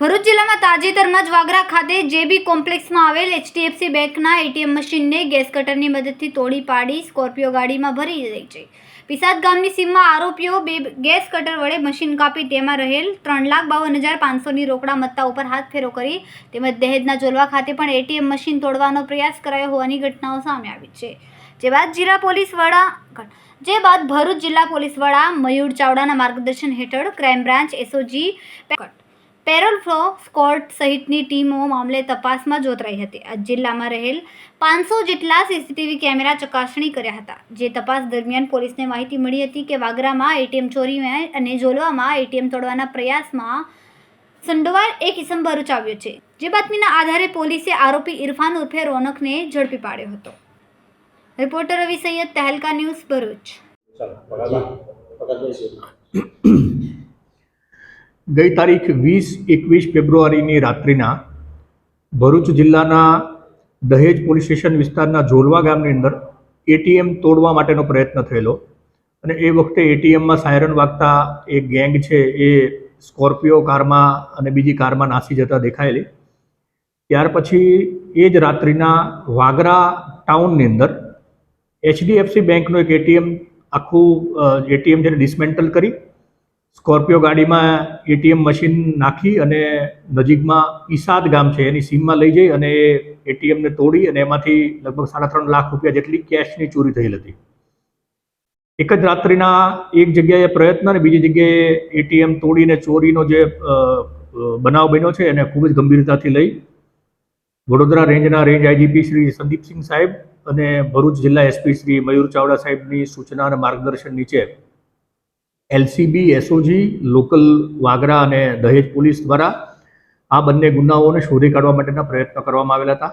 ભરૂચ જિલ્લામાં તાજેતરમાં જ વાગરા ખાતે જેબી કોમ્પ્લેક્સમાં આવેલ એચડીએફસી બેંકના એટીએમ મશીનને ગેસ કટરની મદદથી તોડી પાડી સ્કોર્પિયો ગાડીમાં ભરી દઈ છે. પિસાદ ગામની સીમમાં આરોપીઓ બે ગેસ કટર વડે મશીન કાપી તેમાં રહેલ ત્રણ લાખ બાવન હજાર પાંચસોની રોકડા મત્તા ઉપર હાથ ફેરો કરી તેમજ દહેજના જોલવા ખાતે પણ એટીએમ મશીન તોડવાનો પ્રયાસ કરાયો હોવાની ઘટનાઓ સામે આવી છે. જે બાદ જિલ્લા પોલીસ વડા જે બાદ ભરૂચ જિલ્લા પોલીસ વડા મયુર ચાવડાના માર્ગદર્શન હેઠળ crime branch SOG parole furlough squad સહિતની ટીમો મામલે તપાસમાં જોતરાઈ હતી. આ જિલ્લામાં રહેલ પાંચસો જેટલા સીસીટીવી કેમેરા ચકાસણી કર્યા હતા. જે તપાસ દરમિયાન પોલીસને માહિતી મળી હતી કે વાગરામાં એટીએમ ચોરી અને જોલવામાં એટીએમ તોડવાના પ્રયાસમાં સંડોવાયેલ એક ઇસમ ભરૂચ આવ્યો છે. જે બાતમીના આધારે પોલીસે આરોપી ઇરફાન ઉર્ફે રોનકને ઝડપી પાડ્યો હતો. Reporter Ravi Saiyed Tehelka news Bharuch. ગઈ તારીખ વીસ એકવીસ ફેબ્રુઆરીની રાત્રિના ભરૂચ જિલ્લાના દહેજ પોલીસ સ્ટેશન વિસ્તારના જોલવા ગામની અંદર એટીએમ તોડવા માટેનો પ્રયત્ન થયેલો. અને એ વખતે એટીએમમાં સાયરન વાગતા એક ગેંગ છે એ સ્કોર્પિયો કારમાં અને બીજી કારમાં નાસી જતા દેખાયેલી. ત્યાર પછી એ જ રાત્રિના વાગરા ટાઉનની અંદર એચડીએફસી બેંકનું એક એટીએમ આખું એટીએમ જેને ડિસમેન્ટલ કરી, સ્કોર્પિયો ગાડીમાં એટીએમ મશીન નાખી અને નજીકમાં ઈસાદ ગામ છે, એની સીમમાં લઈ જઈ અને એ એટીએમને તોડી અને એમાંથી લગભગ સાડા ત્રણ લાખ રૂપિયા જેટલી કેશની ચોરી થયેલ હતી. એક જ રાત્રિના એક જગ્યાએ પ્રયત્ન અને બીજી જગ્યાએ એટીએમ તોડીને ચોરીનો જે બનાવ બન્યો છે, એને ખૂબ જ ગંભીરતાથી લઈ વડોદરા રેન્જના રેન્જ આઈજીપી શ્રી સંદીપસિંહ સાહેબ અને ભરૂચ જિલ્લા એસપી શ્રી મયુર ચાવડા સાહેબની સૂચના અને માર્ગદર્શન નીચે એલસીબી, એસઓજી, લોકલ વાગરા અને દહેજ પોલીસ દ્વારા આ બંને ગુનાઓને શોધી કાઢવા માટેના પ્રયત્નો કરવામાં આવેલા હતા.